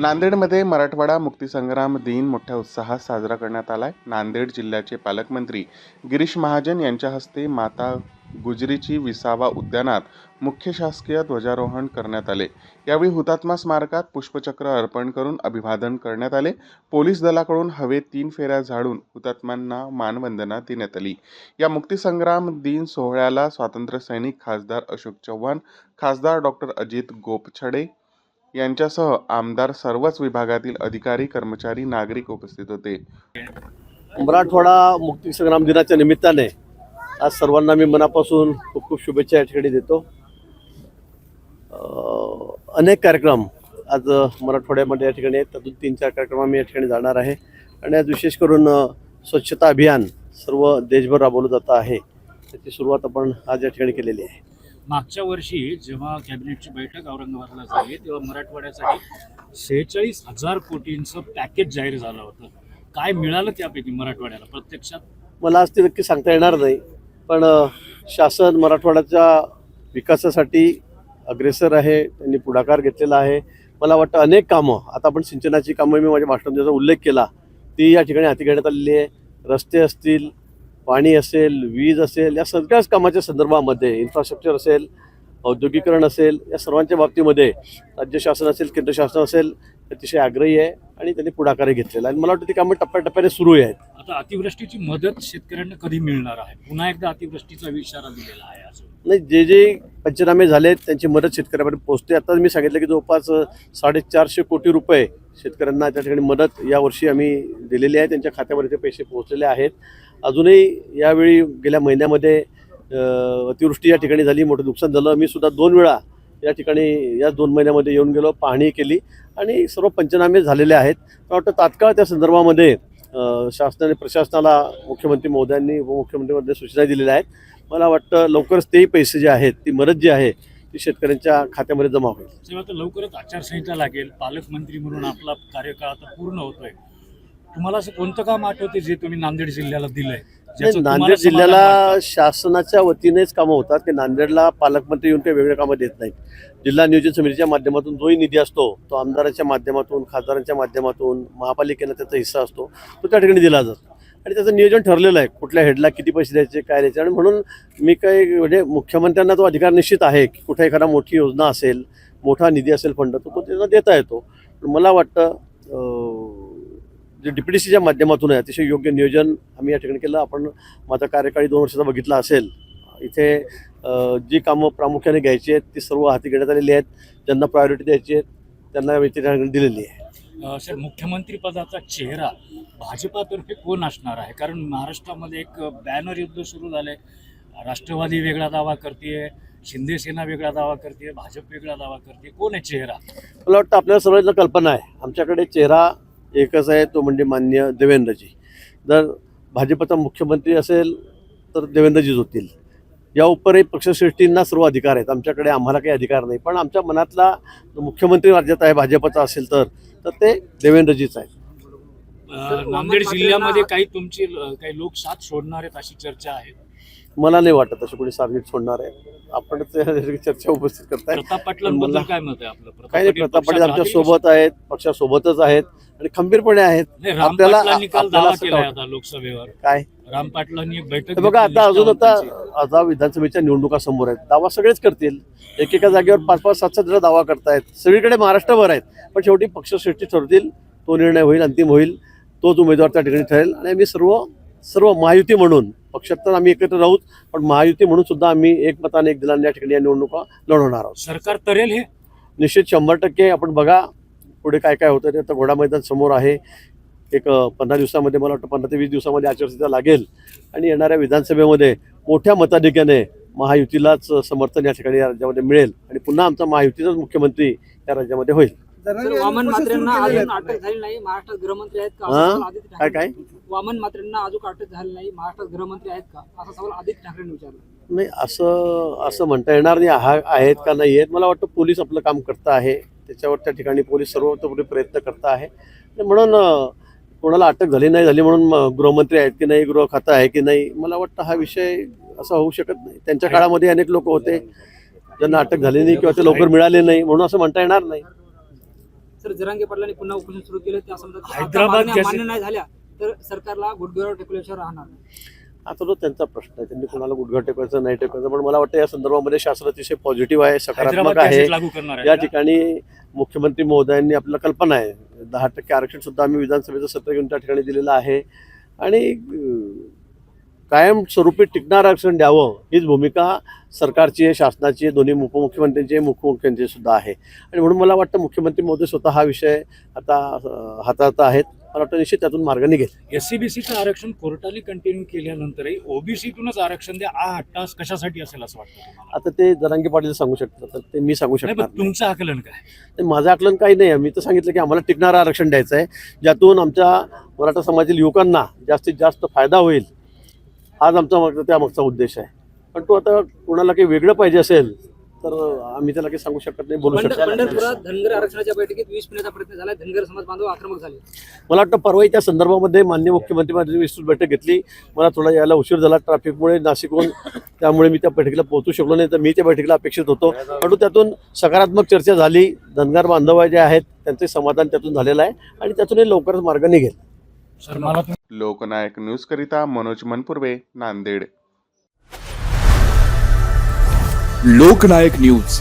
नांदेडमध्ये मराठवाडा मुक्तीसंग्राम दिन मोठ्या उत्साहात साजरा करण्यात आलाय. नांदेड जिल्ह्याचे पालकमंत्री गिरीश महाजन यांच्या हस्ते माता गुजरीची विसावा उद्यानात मुख्य शासकीय ध्वजारोहण करण्यात आले. यावेळी हुतात्मा स्मारकात पुष्पचक्र अर्पण करून अभिवादन करण्यात आले. पोलीस दलाकडून हवेत तीन फेऱ्या झाडून हुतात्म्यांना मानवंदना देण्यात आली. या मुक्तीसंग्राम दिन सोहळ्याला स्वातंत्र्य सैनिक खासदार अशोक चव्हाण खासदार डॉक्टर अजित गोपछडे यांच्यासह आमदार सर्वच विभागातील अधिकारी कर्मचारी नागरिक उपस्थित होते. मराठवाडा मुक्ती संग्राम दिनाच्या निमित्ताने आज सर्वांना मी मनापासून खूप खूप शुभेच्छा या ठिकाणी देतो. अनेक कार्यक्रम आज मराठवाड्यामध्ये या ठिकाणी आहेत. त्यातून तीन चार कार्यक्रम आम्ही या ठिकाणी जाणार आहे. आणि आज विशेष करून स्वच्छता अभियान सर्व देशभर राबवलं जातं आहे. त्याची सुरुवात आपण आज या ठिकाणी केलेली आहे. मागच्या वर्षी जेव्हा कॅबिनेटची बैठक औरंगाबादला झाली तेव्हा मराठवाड्यासाठी सेहेचाळीस हजार कोटींचं पॅकेज जाहीर झालं होतं. काय मिळालं त्यापैकी मराठवाड्याला प्रत्यक्षात? मला आज ते नक्की सांगता येणार नाही पण शासन मराठवाड्याच्या विकासासाठी अग्रेसर आहे त्यांनी पुढाकार घेतलेला आहे. मला वाटतं अनेक कामं आता आपण सिंचनाची कामं मी माझ्या भाषणात ज्याचा उल्लेख केला ती या ठिकाणी हाती घेण्यात आलेली आहे. रस्ते असतील पाणी असेल वीज असेल या सगळ्याच कामाच्या संदर्भामध्ये इन्फ्रास्ट्रक्चर असेल औद्योगिकरण असेल या सर्वांच्या बाबतीमध्ये राज्य शासन असेल केंद्र शासन असेल अतिशय आग्रही आहे आणि त्यांनी पुढाकारही घेतलेला आणि मला वाटतं ती कामं टप्प्याटप्प्याने सुरू आहेत. आता अतिवृष्टीची मदत शेतकऱ्यांना कधी मिळणार आहे? पुन्हा एकदा अतिवृष्टीचा इशारा दिलेला आहे नाही जे जे पंचनामे झालेत त्यांची मदत शेतकऱ्यापर्यंत पोहोचते. आता मी सांगितलं की जवळपास साडेचारशे कोटी रुपये शेतकऱ्यांना त्या ठिकाणी मदत यावर्षी आम्ही दिलेली आहे. त्यांच्या खात्यामध्ये ते पैसे पोहोचलेले आहेत. अजूनही यावेळी गेल्या महिन्यामध्ये अतिवृष्टी या ठिकाणी झाली मोठं नुकसान झालं. मी सुद्धा दोन वेळा या ठिकाणी या दोन महिन्यामध्ये येऊन गेलो पाहणी केली आणि सर्व पंचनामे झालेले आहेत. मला वाटतं तात्काळ त्या संदर्भामध्ये शासनाने प्रशासनाला मुख्यमंत्री महोदयांनी उपमुख्यमंत्री महोदय सूचना दिलेल्या आहेत. मला वाटतं लवकरच तेही पैसे जे आहेत ती मदत जी आहे ती शेतकऱ्यांच्या खात्यामध्ये जमा होईल. आता लवकरच आचारसंहिता लागेल. पालकमंत्री म्हणून आपला कार्यकाळ आता पूर्ण होतोय. तुम्हाला असं कोणतं काम आठवते जे तुम्ही नांदेड जिल्ह्याला दिलंय? नांदेड जिल्ह्याला? शासनाच्या वतीनेच कामं होतात की नांदेडला पालकमंत्री येऊन काही वेगळे कामं देत नाहीत. जिल्हा नियोजन समितीच्या माध्यमातून जोही निधी असतो तो आमदाराच्या माध्यमातून खासदारांच्या माध्यमातून महापालिकेला त्याचा हिस्सा असतो तो त्या ठिकाणी दिला जातो. आणि त्याचं नियोजन ठरलेलं आहे कुठल्या हेडला किती पैसे द्यायचे काय द्यायचे आणि म्हणून मी काही म्हणजे मुख्यमंत्र्यांना तो अधिकार निश्चित आहे की कुठे एखादा मोठी योजना असेल मोठा निधी असेल फंड तर तो त्यांना देता येतो. पण मला वाटतं अं, जे डी पी डी सीच्या माध्यमातून आहे अतिशय योग्य नियोजन आम्ही या ठिकाणी केलं. आपण माझा कार्यकाळी दोन वर्षाचा बघितला असेल. इथे जी कामं प्रामुख्याने घ्यायची आहेत ती सर्व हाती घेण्यात आलेली आहेत. ज्यांना प्रायोरिटी द्यायची आहे त्यांना ठिकाणी दिलेली आहे. सर मुख्यमंत्री पदाचा चेहरा भाजपातर्फे कोण असणार आहे? कारण महाराष्ट्रामध्ये एक बॅनर युद्ध सुरू झालंय. राष्ट्रवादी वेगळा दावा करते शिंदे सेना वेगळा दावा करते भाजप वेगळा दावा करते कोण आहे चेहरा? मला वाटतं आपल्याला सर्वांना कल्पना आहे. आमच्याकडे चेहरा एकच आहे तो म्हणजे मान्य देवेंद्रजी. जर भाजपचा मुख्यमंत्री असेल तर देवेंद्रजीच होतील. या उपरही पक्षश्रेष्ठींना सर्व अधिकार आहेत. आमच्याकडे आम्हाला काही अधिकार नाही. पण आमच्या मनातला मुख्यमंत्री राज्यात आहे भाजपचा असेल तर तर ते देवेंद्रजीच आहेत. नांदेड जिल्ह्यामध्ये काही तुमची काही लोक साथ सोडणार आहेत अशी चर्चा आहे? मला नाही वाटत असं कोणी सार्वजनिक सोडणार आहे. आपण चर्चा उपस्थित करताय. प्रताप पाटलांबद्दल मला- काय मत आहे आपलं? काही नाही पाटील प्रताप पाटील आमच्यासोबत आहेत पक्षासोबतच आहेत. आणि खंबीरपणे आहेत. नाही, राम आपल्याला- पाटलांनी काल आपल्याला दावा असं केलाय वाटतं. आता लोकसभेवर. काय? राम पाटलांनी एक बैठक बघा घेतली आता अजून आता. आता विधानसभेच्या निवडणुका समोर आहेत. दावा सगळेच करतील. एकेका जागेवर पाच पाच सात सात जण दावा करतायत. सगळीकडे महाराष्ट्रभर आहेत. पण शेवटी पक्षश्रेष्ठी ठरतील तो निर्णय होईल अंतिम होईल तोच उमेदवार त्या ठिकाणी ठरेल. आणि आम्ही सर्व सर्व महायुती म्हणून पक्षात तर आम्ही एकत्र राहूच पण महायुती म्हणून सुद्धा आम्ही एकमताने एक दिलाने या ठिकाणी या निवडणुका लढवणार आहोत. सरकार तरेल हे? निश्चित शंभर टक्के आपण बघा पुढे काय काय होतं ते आता घोडा मैदान समोर आहे. एक पंधरा दिवसामध्ये मला वाटतं पंधरा ते वीस दिवसामध्ये आचारसंहिता लागेल. आणि येणाऱ्या विधानसभेमध्ये मोठ्या मताधिक्याने महायुतीलाच समर्थन या ठिकाणी या राज्यामध्ये मिळेल. आणि पुन्हा आमचा महायुतीचाच मुख्यमंत्री या राज्यामध्ये होईल. वामन म्हात्रेंना अजून अटक झाली नाही. महाराष्ट्रात गृहमंत्री आहेत का? असा सवाल आदित्य काय ठाकरे काय वामन अजून अटक झाली नाही. महाराष्ट्रात गृहमंत्री आहेत का? असा सवाल आदित्य ठाकरेंनी विचारला. नाही असं असं म्हणता येणार नाही. हा आहेत का? नाही आहेत. मला वाटतं पोलीस आपलं काम करत आहे. त्याच्यावर त्या ठिकाणी पोलीस सर्वतोपरी प्रयत्न करत आहे. म्हणून कोणाला अटक झाली नाही झाली म्हणून गृहमंत्री आहेत की नाही गृह खातं आहे की नाही मला वाटतं हा विषय असा होऊ शकत नाही. त्यांच्या काळामध्ये अनेक लोक होते ज्यांना अटक झाली नाही किंवा ते लवकर मिळाले नाही म्हणून असं म्हणता येणार नाही. सर जरांगे पाटलांनी पुन्हा उपोषण सुरू केलं त्या हैदराबाद मान्य नाही झाल्या तर सरकारला गुडघ्यावर टेकल्याशिवाय राहणार नाही. आता तो त्यांचा प्रश्न आहे. त्यांनी कोणाला गुडघा टेकवायचं नाही टेकवायचं पण मला वाटतं या संदर्भामध्ये शासन अतिशय पॉझिटिव्ह आहे सकारात्मक आहे. या? ठिकाणी मुख्यमंत्री महोदयांनी आपल्याला कल्पना आहे. दहा टक्के आरक्षण सुद्धा आम्ही विधानसभेचं सत्र घेऊन त्या ठिकाणी दिलेलं आहे. आणि कायमस्वरूपी टिकणारं आरक्षण द्यावं हीच भूमिका सरकारची आहे शासनाची आहे दोन्ही उपमुख्यमंत्र्यांची आहे मुख्यमंत्र्यांची सुद्धा आहे. आणि म्हणून मला वाटतं मुख्यमंत्री महोदय स्वतः हा विषय आता हाताळत आहेत. मला वाटतं निश्चित त्यातून मार्ग निघेल. एससीबीसीचं आरक्षण कोर्टाने कंटिन्यू केल्यानंतरही ओबीसीतूनच आरक्षण द्या. आ हट्टास कशासाठी असेल असं वाटतं तुम्हाला? आता ते जरांगी पाटील सांगू शकतात तर ते मी सांगू नाही शकणार पण नाही. तुमचं आकलन काय? ते माझं आकलन काही नाही आहे. मी तर सांगितलं की आम्हाला टिकणारं आरक्षण द्यायचं आहे. ज्यातून आमच्या मराठा समाजातील युवकांना जास्तीत जास्त फायदा होईल. हाच आमचा मागचा त्यामागचा उद्देश आहे. पण तो आता कोणाला काही वेगळं पाहिजे असेल तर आम्ही त्याला काही सांगू शकत नाही बोलू शकत पंढरपुरात धनगर आरक्षणाच्या बैठकीत वीस पिण्याचा प्रयत्न झाला. धनगर समाज बांधव आक्रमक झाले. मला वाटतं परवाही त्या संदर्भामध्ये मान्य मुख्यमंत्री माझी विस्तृत बैठक घेतली. मला थोडा यायला उशीर झाला ट्रॅफिकमुळे नाशिकहून. त्यामुळे मी त्या बैठकीला पोहोचू शकलो नाही तर मी त्या बैठकीला अपेक्षित होतो. परंतु त्यातून सकारात्मक चर्चा झाली. धनगर बांधव जे आहेत त्यांचे समाधान त्यातून झालेलं आहे आणि त्यातूनही लवकरच मार्ग निघेल. सर मला तुम्ही लोकनायक न्यूजकरिता मनोज मनपुर्वे नांदेड. लोकनायक न्यूज.